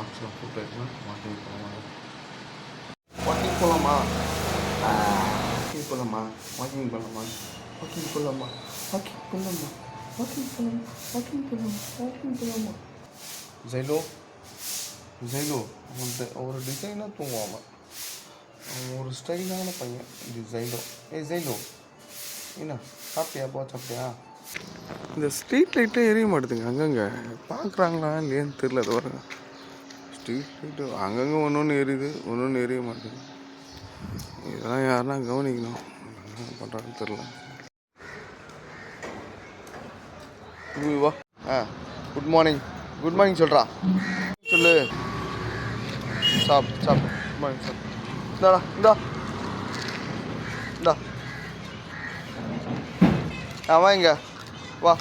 ஆக்சுவலாக கூப்பிட்டு இருக்கலாம் வாக்கிங் போகலாமா வாக்கிங் போகலாமா வாக்கிங் போகலாமா வாக்கிங் போகலாமா வாக்கிங் போகலாமா வாக்கிங் போகலாமா வாக்கிங் போகலாமா வாக்கிங் போகலாமா வாக்கிங் போகலாமா ஜெயிலோ ஜெயிலோ அவன் ஒரு டிசைனாக தூங்குவான் அவன் ஒரு ஸ்டைலான பையன் இது ஜெயிலோ ஏய் ஜெயிலோ என்ன சாப்பிட்டியா போ சாப்பிட்டியா இந்த ஸ்ட்ரீட் லைட்டே எரிய மாட்டுதுங்க அங்கங்கே. பார்க்குறாங்களா இல்லையான்னு தெரில அது பாருங்க ஸ்ட்ரீட் லைட்டு அங்கங்கே ஒன்று ஒன்று எரியுது ஒன்று ஒன்று எரிய மாட்டேங்குது. இதெல்லாம் யாருன்னா கவனிக்கணும். என்ன பண்ணுறான்னு தெரில வா. ஆ குட் மார்னிங் குட் மார்னிங் சொல்கிறா சொல்லு. சாப் சாப். குட் மார்னிங் சாப். இந்தாடா இந்தா. இந்தா. ஆ வா இங்க. வா.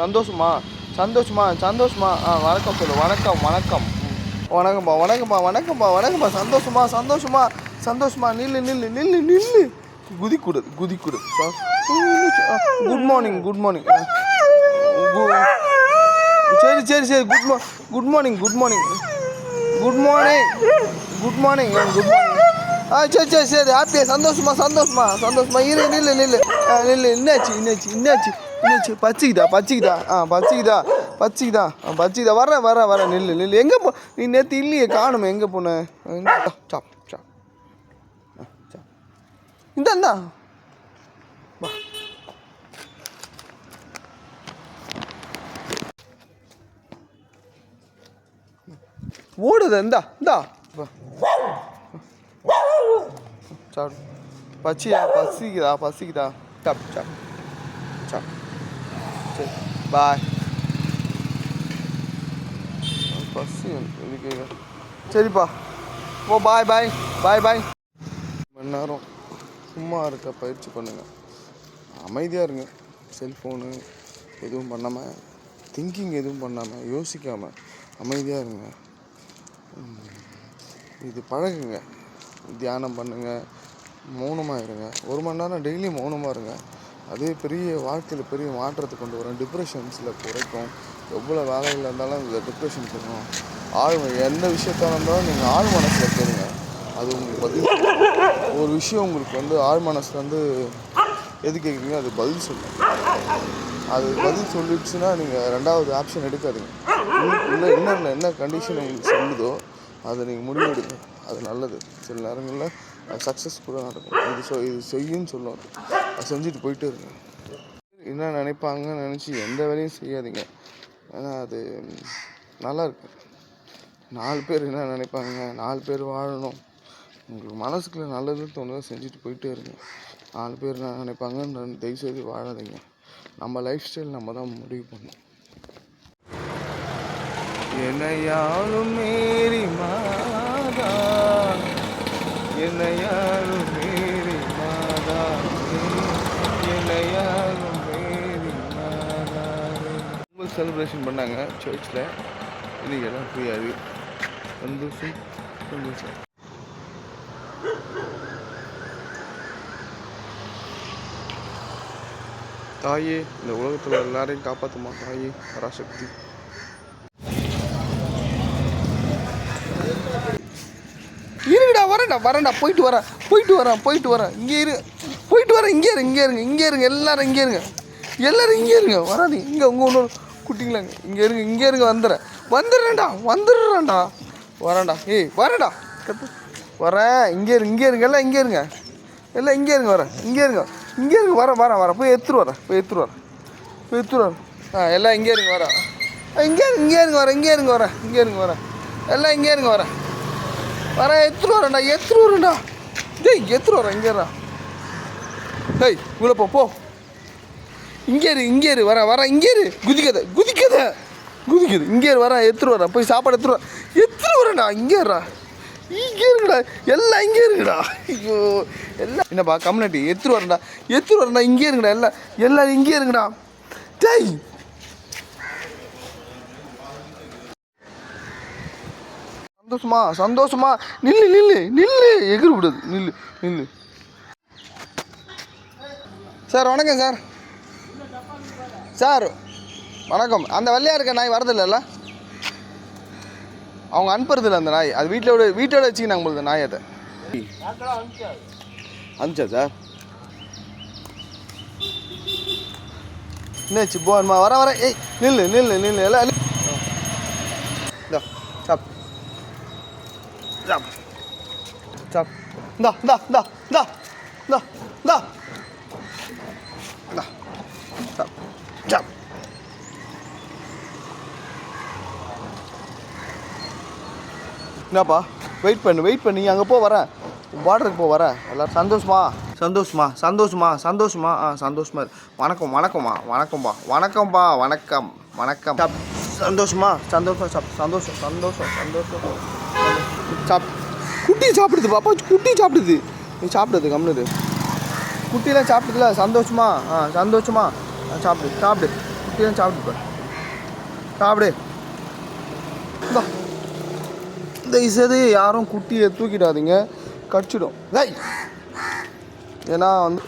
சந்தோஷமா? சந்தோஷமா? சந்தோஷமா? ஆ வணக்கம் சொல்லு. வணக்கம் வணக்கம். வணக்கம்ப்பா வணக்கம்ப்பா வணக்கம்ப்பா வணக்கம்ப்பா சந்தோஷமா சந்தோஷமா சந்தோஷமா. நில்லு நில்லு நில்லு நில்லு. குதிக்கூடாது குதிக்கூடாது குட் மார்னிங் குட் மார்னிங். சரி சரி சரி. குட் மா good morning good morning. Good morning good morning good morning. ஆ சரி சரி சரி. ஹாப்பியா? சந்தோஷமா சந்தோஷமா சந்தோஷமா. இரு நில்லு நில்லு. ஆ நில்லு என்னாச்சு என்னாச்சு என்னாச்சு என்னாச்சு? பச்சிக்குதா? பச்சிக்குதா? ஆ பச்சிக்குதா? பச்சிக்குதா? ஆ பச்சிக்குதா? வரேன் வரேன் வரேன் நில்லு நில்லு. எங்கே போ நீ நேற்று இல்லையே காணுமே எங்கே போன? சாப் சாப் இந்த இந்தா. வா. ஓடுது இந்தா இந்தா. சாப்பிடு பச்சியா? பசிக்குதா? பசிக்குதா? சாப் சாப் சாப் சரி பாய் பசி இதுக்கு சரிப்பா ஓ பாய் பாய் பாய் பாய் மணி நேரம் சும்மா இருக்க பயிற்சி பண்ணுங்க. அமைதியாக இருங்க. செல்ஃபோனு எதுவும் பண்ணாமல் திங்கிங் எதுவும் பண்ணாமல் யோசிக்காமல் அமைதியாக இருங்க. இது பழகுங்க. தியானம் பண்ணுங்க. மௌனமாக இருங்க. ஒரு மணி நேரம் டெய்லி மௌனமாக இருங்க. அதே பெரிய வாழ்க்கையில் பெரிய மாற்றத்தை கொண்டு வரும். டிப்ரெஷன்ஸில் குறைக்கும். எவ்வளோ வேலையில் இருந்தாலும் இந்த டிப்ரெஷன் கொடுக்கும் ஆழ் எந்த விஷயத்தாக இருந்தாலும் நீங்கள் ஆழ் மனசில் கேளுங்க. அது உங்களுக்கு பதில் ஒரு விஷயம் உங்களுக்கு வந்து ஆழ் மனசில் வந்து எது கேட்குறீங்க அது பதில் சொல்லுங்கள் அது பதில் சொல்லிடுச்சுன்னா நீங்கள் ரெண்டாவது ஆப்ஷன் எடுக்காதீங்க. இன்னும் இன்னரில் என்ன கண்டிஷன் உங்களுக்கு சொல்லுதோ அதை நீங்கள் முடிவெடுங்க. அது நல்லது. சில நேரங்களில் சக்ஸஸ் கூட நடக்கும். இது சொ இது செய்யுன்னு சொல்லும் அது. செஞ்சுட்டு போயிட்டு இருக்கேன் என்ன நினைப்பாங்கன்னு நினச்சி எந்த வேலையும் செய்யாதீங்க. ஏன்னா அது நல்லா இருக்கு. நாலு பேர் என்ன நினைப்பாங்க? நாலு பேர் வாழணும். உங்களுக்கு மனசுக்குள்ள நல்லதுன்னு தோணுதோ செஞ்சுட்டு போயிட்டே இருங்க. நாலு பேர் என்ன நினைப்பாங்கன்னு தயவுசெய்து வாழாதீங்க. நம்ம லைஃப் ஸ்டைல் நம்ம தான் முடிவு பண்ணணும். என்னையாலும் மேரி மாதா என்னையாலும் செலிப்ரேஷன் பண்ணாங்க சர்ச்சில் இன்றைக்கி எல்லாம் ஃப்ரீயாக சந்தோஷம் சந்தோஷம் தாயே இந்த உலகத்தில் எல்லாரையும் காப்பாற்றுமா தாயே? பராசக்தி. இருங்கடா வரேன்டா வரேன்டா போயிட்டு வரேன் போயிட்டு வரேன் போயிட்டு வரேன். இங்கே இரு போயிட்டு வரேன் இங்கே இருங்க இங்கே இருங்க இங்கே இருங்க எல்லாரும் இங்கே இருங்க. எல்லாரும் இங்கே இருங்க வராது இங்கே உங்கள் இன்னொரு குட்டிங்களாங்க இங்கே இருங்க இங்கே இருங்க வந்துடுறேன் வந்துடுறேன்டா வந்துடுறேன்டா வரேன்டா ஏய் வரேன்டா கத்து வரேன் இங்கே இருங்க இங்கே இருங்க எல்லாம் இங்கே இருங்க எல்லாம் இங்கே இருங்க வரேன் இங்கே இருங்க இங்கே இருங்க வரேன் வரேன் வரேன் போய் எடுத்துரு வரேன் போய் எடுத்துரு வரேன் போய் எடுத்துரு வரேன் ஆ எல்லாம் இங்கே இருங்க வரேன் ஆ, இங்கே இருங்க இங்கே இருங்க வரேன் இங்கே இருங்க வரேன் இங்கே இருங்க வரேன் எல்லாம் இங்கே இருங்க வரேன் வரேன் எடுத்துட்டு வரேன்டா எடுத்துட்டு வரேன்டா டேய் எடுத்துட்டு வரேன் இங்கே இருடா. டேய் போ போ இங்கே இரு இங்கே இரு வரேன் வரேன் இங்கே இரு குதிக்கத குதிக்கத. குதிக்குது. இங்கே இரு வரேன் எடுத்துட்டு வரேன் போய் சாப்பாடு எடுத்துட்டு வரேன் எடுத்துட்டு வரேன்டா. இங்கே இருடா. இங்கே இருக்குடா எல்லாம் இங்கே இருக்குடா. ஐயோ எல்லாம். என்னப்பா கம்யூனிட்டி எடுத்துட்டு வரேன்டா. எடுத்துட்டு வரேன்டா. இங்கே இருக்குடா எல்லாம் எல்லாம் இங்கே இருக்குடா. டேய். சந்தோஷமா சந்தோஷமா. நில்லு நில்லு நில்லு. எகிரி விடுது. நில்லு நில்லு. சார் வணக்கம் சார். சார் வணக்கம். அந்த வள்ளியாக இருக்க நாய் வரதில்லைல்ல அவங்க அனுப்புறதில்ல அந்த நாய். அது வீட்டில் விட வீட்டோட வச்சுக்கினாங்க உங்களுக்கு நாய் அதை. அனுப்பிச்சா சார்? என்னாச்சு போன்மா வர வர. ஏய் நில்லு நில்லு நில்லு. எல்லாம் இந்தா சாப். சாப். சாப். இந்தா இந்தா இந்தா இந்தா இந்தா இந்தா. இந்தா சாப். சாப் என்னப்பா? வெயிட் பண்ணு வெயிட் பண்ணி. அங்கே போ வரேன். பார்டருக்கு போ வரேன். எல்லாரும் சந்தோஷமா? சந்தோஷமா? சந்தோஷமா? சந்தோஷமா? ஆ சந்தோஷமா. வணக்கம் வணக்கம்மா. வணக்கம்பா வணக்கம்பா வணக்கம். வணக்கம். சாப் சந்தோஷமா? சந்தோஷம் சாப் சந்தோஷம் சந்தோஷம் சந்தோஷம். சாப். குட்டி சாப்பிடுது பாப்பா குட்டி சாப்பிடுது. நீ சாப்பிடுது கம்னுது குட்டிலாம் சாப்பிடுதுல. சந்தோஷமா? ஆ சந்தோஷமா? சாப்பிடு சாப்பிடு. குட்டிலாம் சாப்பிடுப்பா சாப்பிடு. இந்தா. தயவுசெய்து யாரும் குட்டியை தூக்கிடாதீங்க. கடிச்சிடும். லை ஏன்னா வந்து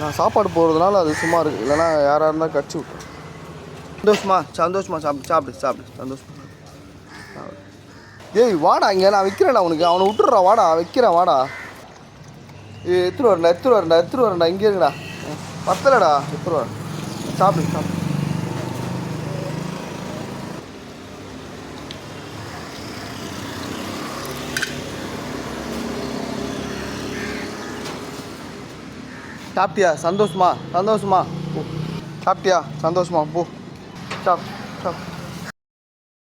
நான் சாப்பாடு போடுறதுனால அது சும்மா இருக்குது இல்லைன்னா யாராக இருந்தால் கடிச்சு விட்டு சந்தோஷமா? சந்தோஷமா? சாப்பிடு சாப்பிடு சாப்பிடு. சந்தோஷமா. ஏய் வாடா இங்கே. நான் வைக்கிறேன்டா உனக்கு. அவனை விட்டுறா வாடா. வைக்கிறேன் வாடா. ஏ எடுத்துட்டு வரண்டா எடுத்துட்டு வரண்டா எடுத்துட்டு வரண்டா இங்கே இருக்குடா பத்தலடா எடுத்துட்டு வரேன் சாப்பிடு சாப்பிடு. சாப்பிட்டியா? சந்தோஷமா? சந்தோஷமா? போ. சாப்பிட்டியா? சந்தோஷமா போ. சாப் சாப்.